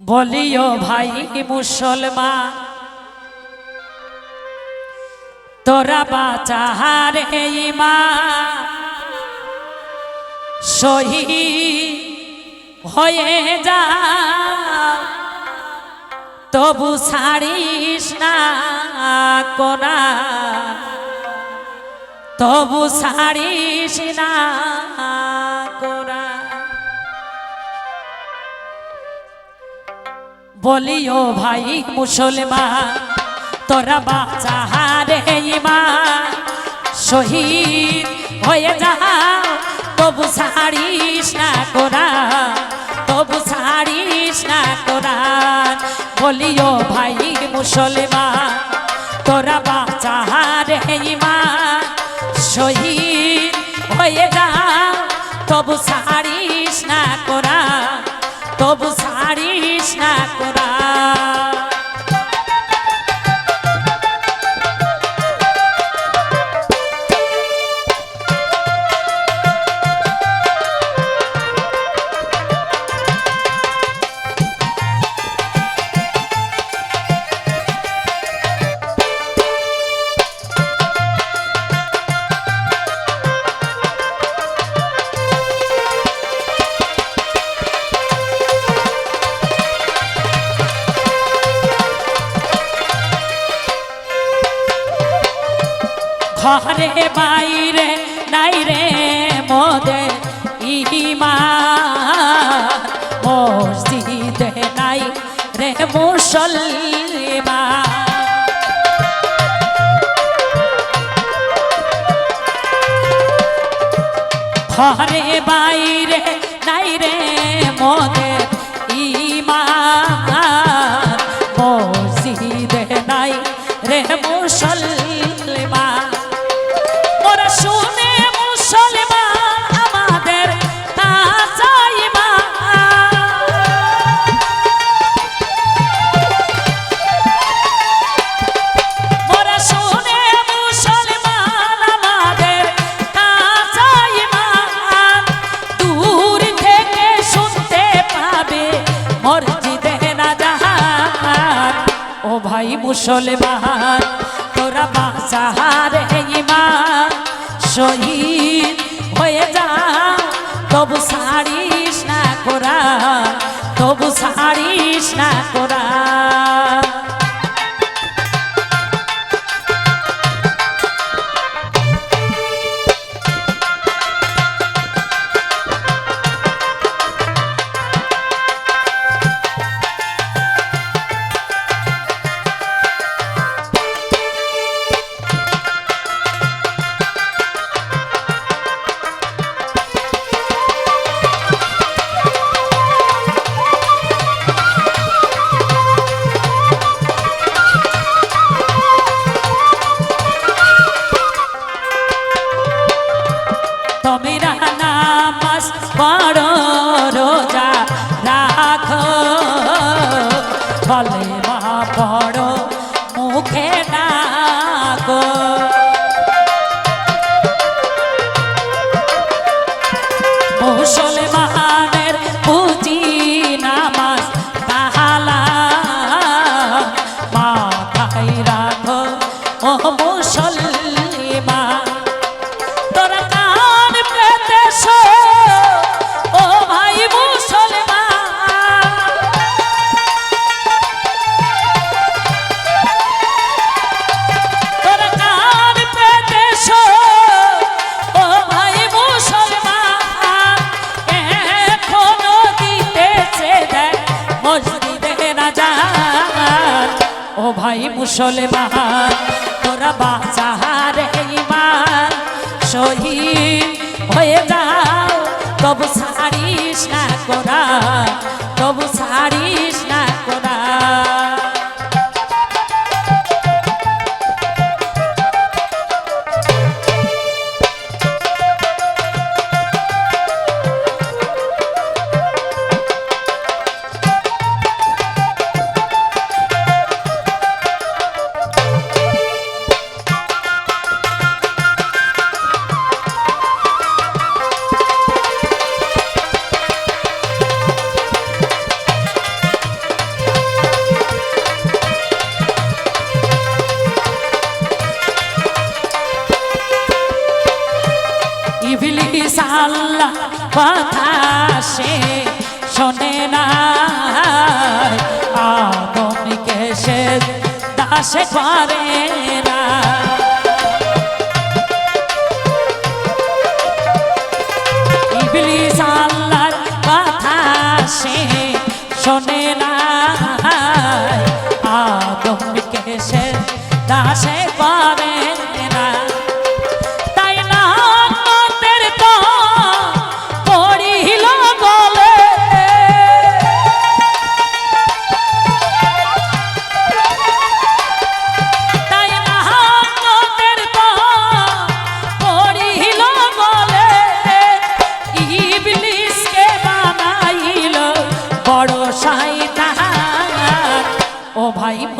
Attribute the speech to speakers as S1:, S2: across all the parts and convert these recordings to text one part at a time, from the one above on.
S1: বলিও ভাই মুসলমান, তোরা বাচাহারে ইমা শহীদ হয়ে যা, তবু ছাড়িস না কোনা। তবু ছাড়িস না বলিও ভাই মুসলমান, তোরা বাচ্চা হারে ইমা শহীদ হয়ে যা, তবু ছাড়িস না কোরা তবু ছাড়িস না কোরা বলিও ভাই মুসলমান, তোরা বাচ্চা হারে ইমা শহীদ হয়ে যা, তবু ছাড়িস না কোরা তবু সারিস না কোরা ঘরে বাইরে নাই রে মোদে ইমা মসজিদে নাই রে মুসলমা ঘরে বাইরে নাই রে মোদে ইমা মুসলমান, তোরা বাসাহারে ইমান শহীদ হয়ে যা, তবু ছাড়িস না করা তবু ছাড়িস না কোরা বলে মা মুসলমান তোরা বাঁচাহারে ইমান। শহীদ হয়ে যাও তবু সারিস না করা তবু কথা সে শোনে না। আদমকে সে দাসে করে না। ইবলিস আল্লাহর কথা সে শোনে না। আদমকে সে দাসে করে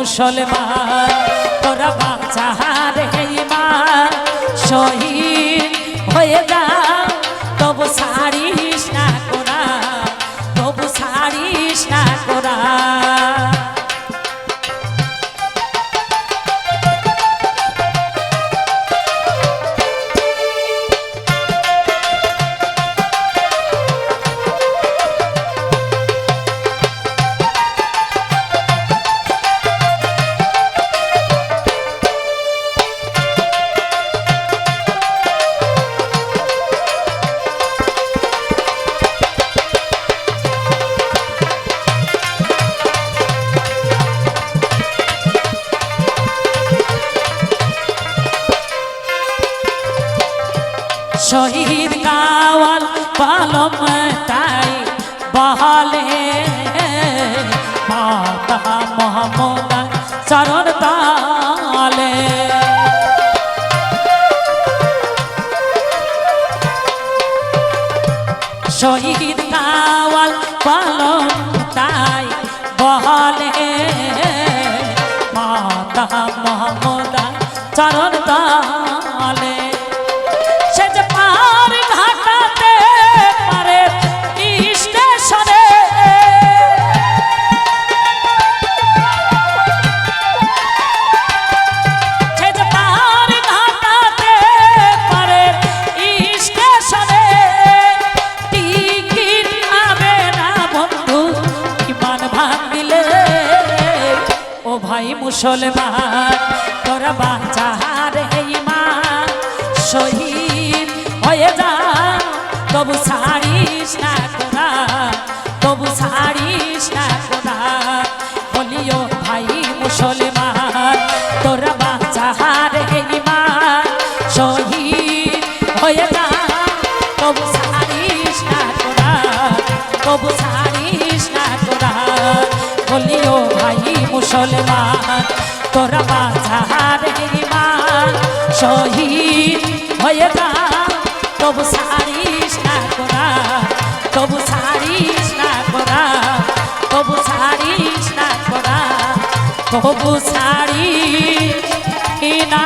S1: মুসলমান। শহীদ কাওয়াল পালম তাই বহালে। মাতা মোহাম্মদ চরণ তালে। শহীদ কাওয়াল পালম তাই বহালে। মাতা মোহাম্মদ চরণ তালে। মুসলমান, তোরা বাচ্চা রে ইমান শহীদ হয়ে যা, তবু ছাড়িস না তোরা তবু ছাড়িস না তোরা বলিও ভাই মুসলমান, তোরা বাচ্চা রে ইমান শহীদ হয়ে যা, তবু ছাড়িস না তোরা তবু ছাড়িস মুসলমান, তোরা বাজার ইমান শহীদ হয়ে যা। তবু সারিস না করা তবু সারিস না করা তবু সারিস না করা তবু ছাড়িস না।